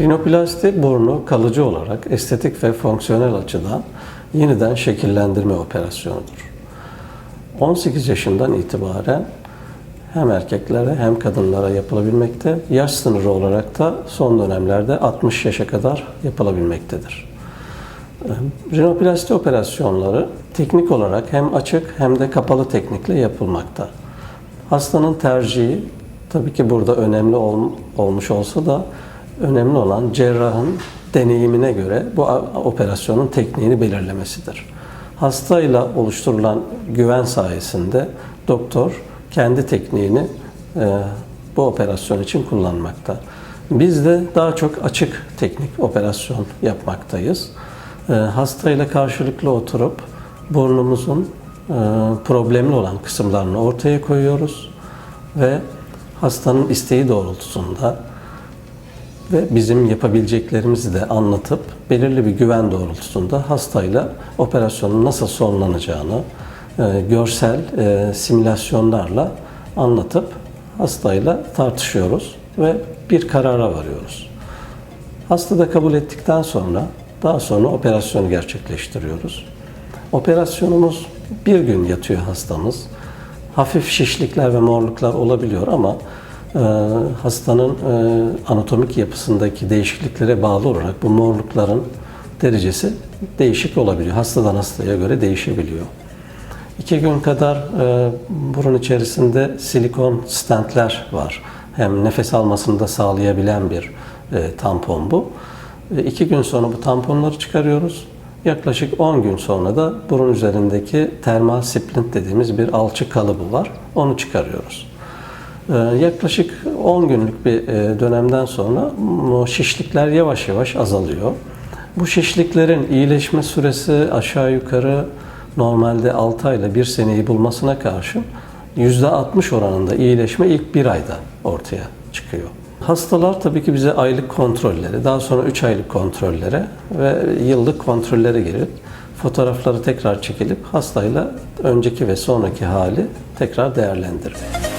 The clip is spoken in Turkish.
Rinoplasti burnu kalıcı olarak estetik ve fonksiyonel açıdan yeniden şekillendirme operasyonudur. 18 yaşından itibaren hem erkeklere hem kadınlara yapılabilmekte. Yaş sınırı olarak da son dönemlerde 60 yaşa kadar yapılabilmektedir. Rinoplasti operasyonları teknik olarak hem açık hem de kapalı teknikle yapılmakta. Hastanın tercihi tabii ki burada önemli ol- olmuş olsa da önemli olan cerrahın deneyimine göre bu operasyonun tekniğini belirlemesidir. Hastayla oluşturulan güven sayesinde doktor kendi tekniğini e, bu operasyon için kullanmakta. Biz de daha çok açık teknik operasyon yapmaktayız. E, hastayla karşılıklı oturup burnumuzun e, problemli olan kısımlarını ortaya koyuyoruz ve hastanın isteği doğrultusunda ve bizim yapabileceklerimizi de anlatıp belirli bir güven doğrultusunda hastayla operasyonun nasıl sonlanacağını e, görsel e, simülasyonlarla anlatıp hastayla tartışıyoruz ve bir karara varıyoruz. Hasta da kabul ettikten sonra daha sonra operasyonu gerçekleştiriyoruz. Operasyonumuz bir gün yatıyor hastamız. Hafif şişlikler ve morluklar olabiliyor ama hastanın e, anatomik yapısındaki değişikliklere bağlı olarak bu morlukların derecesi değişik olabiliyor. Hastadan hastaya göre değişebiliyor. İki gün kadar e, burun içerisinde silikon stentler var. Hem nefes almasını da sağlayabilen bir e, tampon bu. E, iki gün sonra bu tamponları çıkarıyoruz. Yaklaşık 10 gün sonra da burun üzerindeki termal splint dediğimiz bir alçı kalıbı var. Onu çıkarıyoruz. Ee, Yaklaşık 10 günlük bir e, dönemden sonra şişlikler yavaş yavaş azalıyor. Bu şişliklerin iyileşme süresi aşağı yukarı normalde 6 ayla 1 seneyi bulmasına karşın %60 oranında iyileşme ilk bir ayda ortaya çıkıyor. Hastalar tabii ki bize aylık kontrolleri, daha sonra 3 aylık kontrollere ve yıllık kontrollere gelip fotoğrafları tekrar çekilip hastayla önceki ve sonraki hali tekrar değerlendirmek.